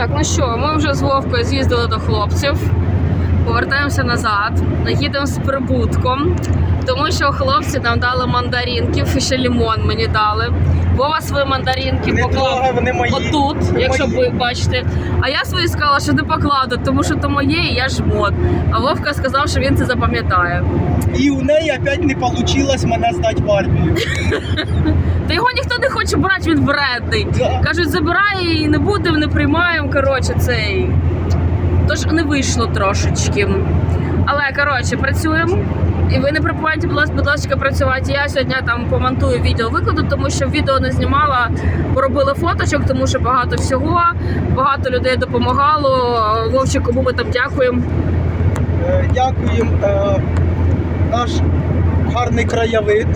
Так, ну що, ми вже з Вовкою з'їздили до хлопців, повертаємося назад, їдемо з прибутком, тому що хлопці нам дали мандаринків, і ще лімон мені дали. Вова свої мандаринки Не поклав вони мої. отут, якщо Мої. ви бачите. А я свої сказала, що не покладу, тому що то моє, і я жмот. А Вовка сказав, що він це запам'ятає. І у неї опять не вийшло мене здати в армію. Хоче брати, він вредний. Кажуть, забирай і не будемо, не приймаємо. Коротше, цей. Тож не вийшло трошечки. Але коротше, працюємо. І ви не припинайте, будь ласка, будь ласка, працювати. Я сьогодні там помонтую відео викладу, тому що відео не знімала, поробили фоточок, тому що багато всього, багато людей допомагало. Вовчику, кому ми там дякуємо. Е, Дякуємо. е, Наш гарний краєвид,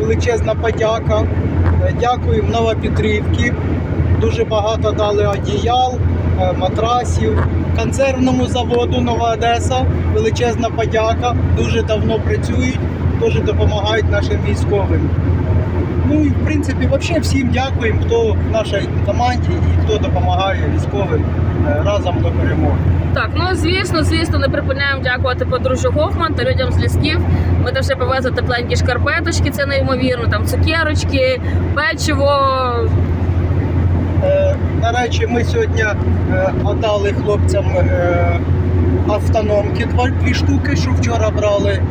величезна подяка. Дякуємо Новопетрівки. Дуже багато дали одіял, е, матрасів. Консервному заводу Нова Одеса. Величезна подяка. Дуже давно працюють, дуже допомагають нашим військовим. Ну і в принципі, взагалі всім дякуємо, хто в нашій команді і хто допомагає військовим е, разом до перемоги. Так, ну звісно, звісно, не припиняємо дякувати подружжю Гофман та людям з лісків. Ми там ще повезли тепленькі шкарпеточки, це неймовірно. Там цукерочки, печиво. Е, До речі, ми сьогодні е, отдали хлопцям е, автономки дві штуки, що вчора брали.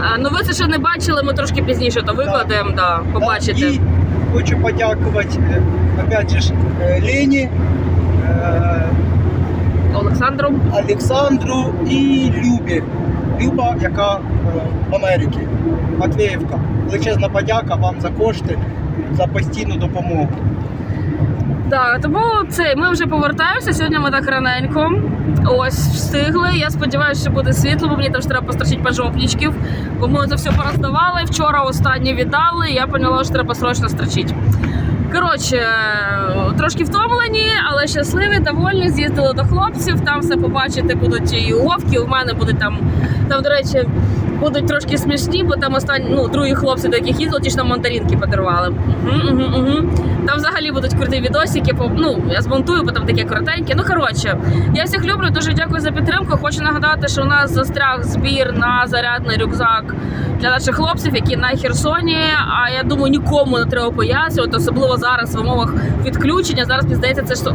А, ну ви це ще не бачили, ми трошки пізніше то викладемо, да, побачите. І хочу подякувати е, опять же е, Лені, е, Олександру. Олександру і Любі. Люба, яка в Америці, Матвіївка. Величезна подяка вам за кошти, за постійну допомогу. Так, тому це ми вже повертаємося. Сьогодні ми так раненько. Ось встигли. Я сподіваюся, що буде світло, бо мені там ще треба построчити пожопничків. Бо ми це все пороздавали. Вчора останні віддали. Я поняла, що треба срочно строчити. Коротше, трошки втомлені, але щасливі, довольні. З'їздили до хлопців. Там все побачите, будуть і уговки. У мене будуть там, там, до речі, будуть трошки смішні, бо там останні, ну, другі хлопці, до яких їздили, ті ж нам мандаринки подарували. Угу, угу, угу. Там взагалі будуть круті відосики. Ну, я змонтую, бо там таке коротеньке. Ну, коротше, я всіх люблю, дуже дякую за підтримку. Хочу нагадати, що у нас застряг збір на зарядний рюкзак для наших хлопців, які на Херсоні. А я думаю, нікому не треба пояснювати, особливо зараз в умовах відключення. Зараз мені здається, це що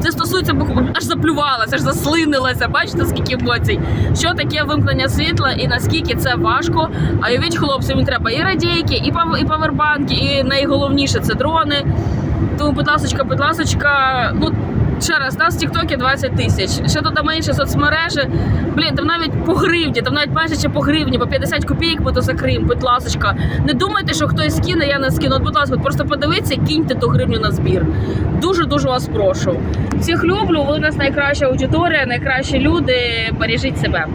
це, стосується аж заплювалася, аж заслинилася. Бачите, скільки емоцій. Що таке вимкнення світла і наскільки це важко. А уявіть, хлопцям їм треба і радійки, і пав- і павербанки, і найголовніше це дрони. Тому, будь ласочка, будь ласочка, ну. Ще раз, нас в Тіктокі 20 тисяч. Ще додамо інші соцмережі. Блін, там навіть по гривні, там навіть майже ще по гривні, по 50 копійок ми то закриємо, будь ласочка. Не думайте, що хтось скине, я не скину. От, будь ласка, просто подивіться, киньте ту гривню на збір. Дуже дуже вас прошу. Всіх люблю. Ви у нас найкраща аудиторія, найкращі люди. Бережіть себе.